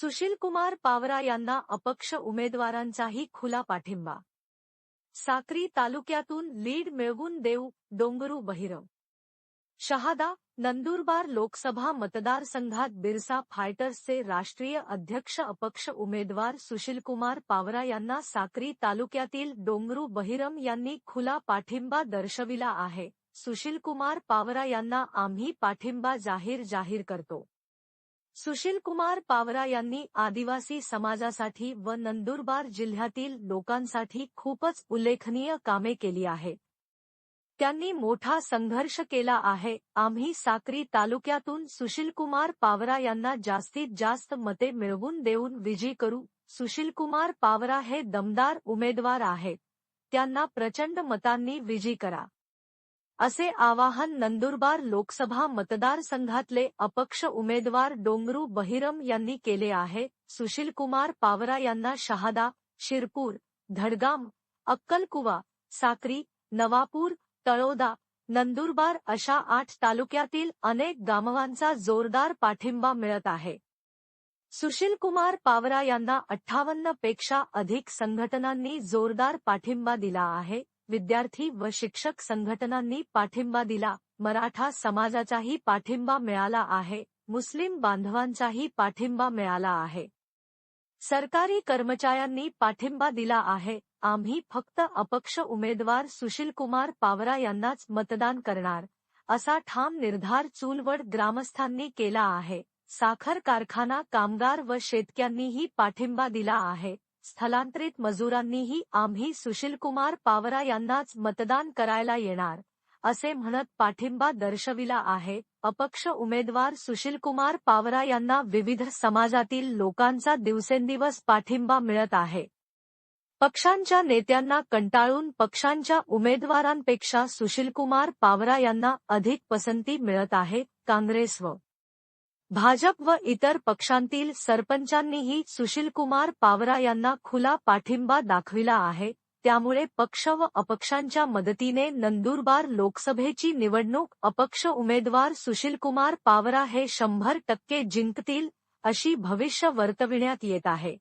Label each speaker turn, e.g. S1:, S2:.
S1: सुशीलकुमार पावरा यांना अपक्ष उमेदवारांचाही खुला पाठिंबा. साक्री तालुक्यातून लीड मिळवून देऊ डोंगरू बहिरव शहादा नंदुरबार लोकसभा मतदारसंघात बिरसा फायटर्सचे राष्ट्रीय अध्यक्ष अपक्ष उमेदवार सुशीलकुमार पावरा यांना साक्री तालुक्यातील डोंगरू बहिरम यांनी खुला पाठिंबा दर्शविला आहे. सुशीलकुमार पावरा यांना आम्ही पाठिंबा जाहीर जाहीर करतो. सुशीलकुमार पावरा यांनी आदिवासी समाजासाठी व नंदुरबार जिल्ह्यातील लोकांसाठी खूपच उल्लेखनीय कामे केली आहेत. त्यांनी मोठा संघर्ष केला आहे. आम्ही साक्री तालुक्यातून सुशीलकुमार पावरा यांना जास्तीत जास्त मते मिळवून देऊन विजयी करू. सुशीलकुमार पावरा हे दमदार उमेदवार आहेत. त्यांना प्रचंड मतांनी विजयी करा. असे आवाहन नंदुरबार लोकसभा मतदार मतदारसंघातले अपक्ष उमेदवार डोंगरू बहिरम यांनी केले आहे. सुशीलकुमार पावरा यांना शहादा, शिरपूर, धडगाम, अक्कलकुवा, साक्री, नवापूर, तळोदा, नंदुरबार अशा आठ तालुक्यातील अनेक गामवांचा जोरदार पाठिंबा मिळत आहे. सुशीलकुमार पावरा यांना अठ्ठावन्न पेक्षा अधिक संघटनांनी जोरदार पाठिंबा दिला आहे. विद्यार्थी व शिक्षक संघटनांनी पाठिंबा दिला. मराठा समाजाचाही पाठिंबा मिळाला आहे. मुस्लिम बांधवांचाही पाठिंबा मिळाला आहे. सरकारी कर्मचाऱ्यांनी पाठिंबा दिला आहे. आम्ही फक्त अपक्ष उमेदवार सुशीलकुमार पावरा यांनाच मतदान करणार. असा ठाम निर्धार चूलवड ग्रामस्थांनी केला आहे. साखर कारखाना, कामगार व शेतक्यांनीही पाठिंबा दिला आहे. स्थलांतरित मजुरांनीही आम्ही सुशीलकुमार पावरा यांनाच मतदान करायला येणार असे म्हणत पाठिंबा दर्शविला आहे. अपक्ष उमेदवार सुशीलकुमार पावरा यांना विविध समाजातील लोकांचा दिवसेंदिवस पाठिंबा मिळत आहे. पक्षांच्या नेत्यांना कंटाळून पक्षांच्या उमेदवारांपेक्षा सुशीलकुमार पावरा यांना अधिक पसंती मिळत आहे. काँग्रेस व भाजप व इतर पक्षांतील सरपंचांनीही सुशीलकुमार पावरा यांना खुला पाठिंबा दाखविला आहे. त्यामुळे पक्ष व अपक्षांच्या मदतीने नंदुरबार लोकसभेची निवडणूक अपक्ष उमेदवार सुशीलकुमार पावरा हे शंभर टक्के जिंकतील अशी भविष्य वर्तविण्यात येत आहे.